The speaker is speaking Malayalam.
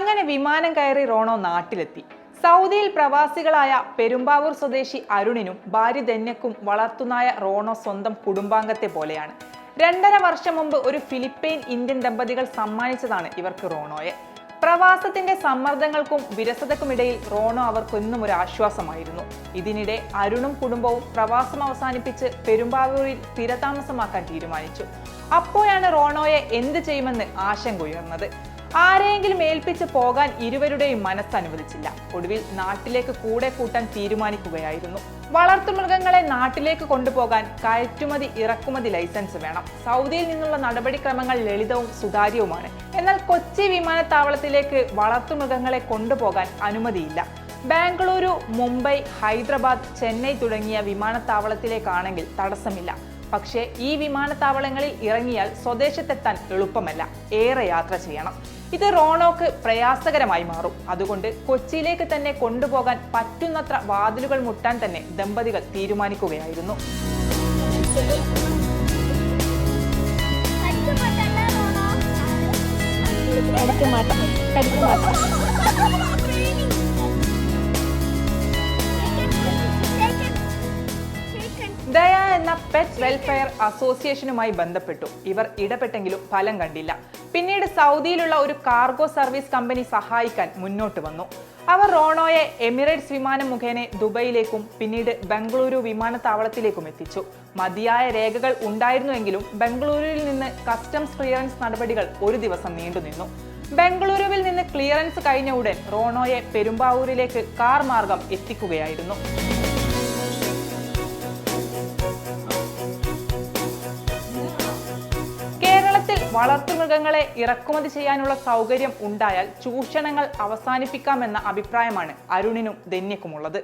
അങ്ങനെ വിമാനം കയറി റോണോ നാട്ടിലെത്തി. സൗദിയിൽ പ്രവാസികളായ പെരുമ്പാവൂർ സ്വദേശി അരുണിനും ഭാര്യ ധന്യക്കും വളർത്തുനായ റോണോ സ്വന്തം കുടുംബാംഗത്തെ പോലെയാണ്. രണ്ടര വർഷം മുമ്പ് ഒരു ഫിലിപ്പൈൻ ഇന്ത്യൻ ദമ്പതികൾ സമ്മാനിച്ചതാണ് ഇവർക്ക് റോണോയെ. പ്രവാസത്തിന്റെ സമ്മർദ്ദങ്ങൾക്കും വിരസതക്കുമിടയിൽ റോണോ അവർക്കൊന്നും ഒരു ആശ്വാസമായിരുന്നു. ഇതിനിടെ അരുണും കുടുംബവും പ്രവാസം അവസാനിപ്പിച്ച് പെരുമ്പാവൂരിൽ സ്ഥിരതാമസമാക്കാൻ തീരുമാനിച്ചു. അപ്പോഴാണ് റോണോയെ എന്ത് ചെയ്യുമെന്ന് ആശങ്ക ഉയർന്നത്. ആരെയെങ്കിലും ഏൽപ്പിച്ച് പോകാൻ ഇരുവരുടെയും മനസ്സ് അനുവദിച്ചില്ല. ഒടുവിൽ നാട്ടിലേക്ക് കൂടെ കൂട്ടാൻ തീരുമാനിക്കുകയായിരുന്നു. വളർത്തുമൃഗങ്ങളെ നാട്ടിലേക്ക് കൊണ്ടുപോകാൻ കയറ്റുമതി ഇറക്കുമതി ലൈസൻസ് വേണം. സൗദിയിൽ നിന്നുള്ള നടപടിക്രമങ്ങൾ ലളിതവും സുതാര്യവുമാണ്. എന്നാൽ കൊച്ചി വിമാനത്താവളത്തിലേക്ക് വളർത്തുമൃഗങ്ങളെ കൊണ്ടുപോകാൻ അനുമതിയില്ല. ബാംഗ്ലൂരു മുംബൈ ഹൈദരാബാദ് ചെന്നൈ തുടങ്ങിയ വിമാനത്താവളത്തിലേക്കാണെങ്കിൽ തടസ്സമില്ല. പക്ഷേ ഈ വിമാനത്താവളങ്ങളിൽ ഇറങ്ങിയാൽ സ്വദേശത്തെത്താൻ എളുപ്പമല്ല. ഏറെ യാത്ര ചെയ്യണം. ഇത് റോണോക്ക് പ്രയാസകരമായി മാറും. അതുകൊണ്ട് കൊച്ചിയിലേക്ക് തന്നെ കൊണ്ടുപോകാൻ പറ്റുന്നത്ര വാതിലുകൾ മുട്ടാൻ തന്നെ ദമ്പതികൾ തീരുമാനിക്കുകയായിരുന്നു. ഇടയ്ക്ക് മാറ്റാം കടിക്ക് മാറ്റാം എന്ന പെറ്റ് വെൽഫെയർ അസോസിയേഷനുമായി ബന്ധപ്പെട്ടു. ഇവർ ഇടപെട്ടെങ്കിലും ഫലം കണ്ടില്ല. പിന്നീട് സൗദിയിലുള്ള ഒരു കാർഗോ സർവീസ് കമ്പനി സഹായിക്കാൻ മുന്നോട്ട് വന്നു. അവർ റോണോയെ എമിറേറ്റ്സ് വിമാനം മുഖേന ദുബൈയിലേക്കും പിന്നീട് ബംഗളൂരു വിമാനത്താവളത്തിലേക്കും എത്തിച്ചു. മതിയായ രേഖകൾ ഉണ്ടായിരുന്നുവെങ്കിലും ബംഗളൂരുവിൽ നിന്ന് കസ്റ്റംസ് ക്ലിയറൻസ് നടപടികൾ ഒരു ദിവസം നീണ്ടുനിന്നു ബംഗളൂരുവിൽ നിന്ന് ക്ലിയറൻസ് കഴിഞ്ഞ ഉടൻ റോണോയെ പെരുമ്പാവൂരിലേക്ക് കാർ മാർഗം എത്തിക്കുകയായിരുന്നു. വളർത്തുമൃഗങ്ങളെ ഇറക്കുമതി ചെയ്യാനുള്ള സൗകര്യം ഉണ്ടായാൽ ചൂഷണങ്ങൾ അവസാനിപ്പിക്കാമെന്ന അഭിപ്രായമാണ് അരുണിനും ധന്യക്കുമുള്ളത്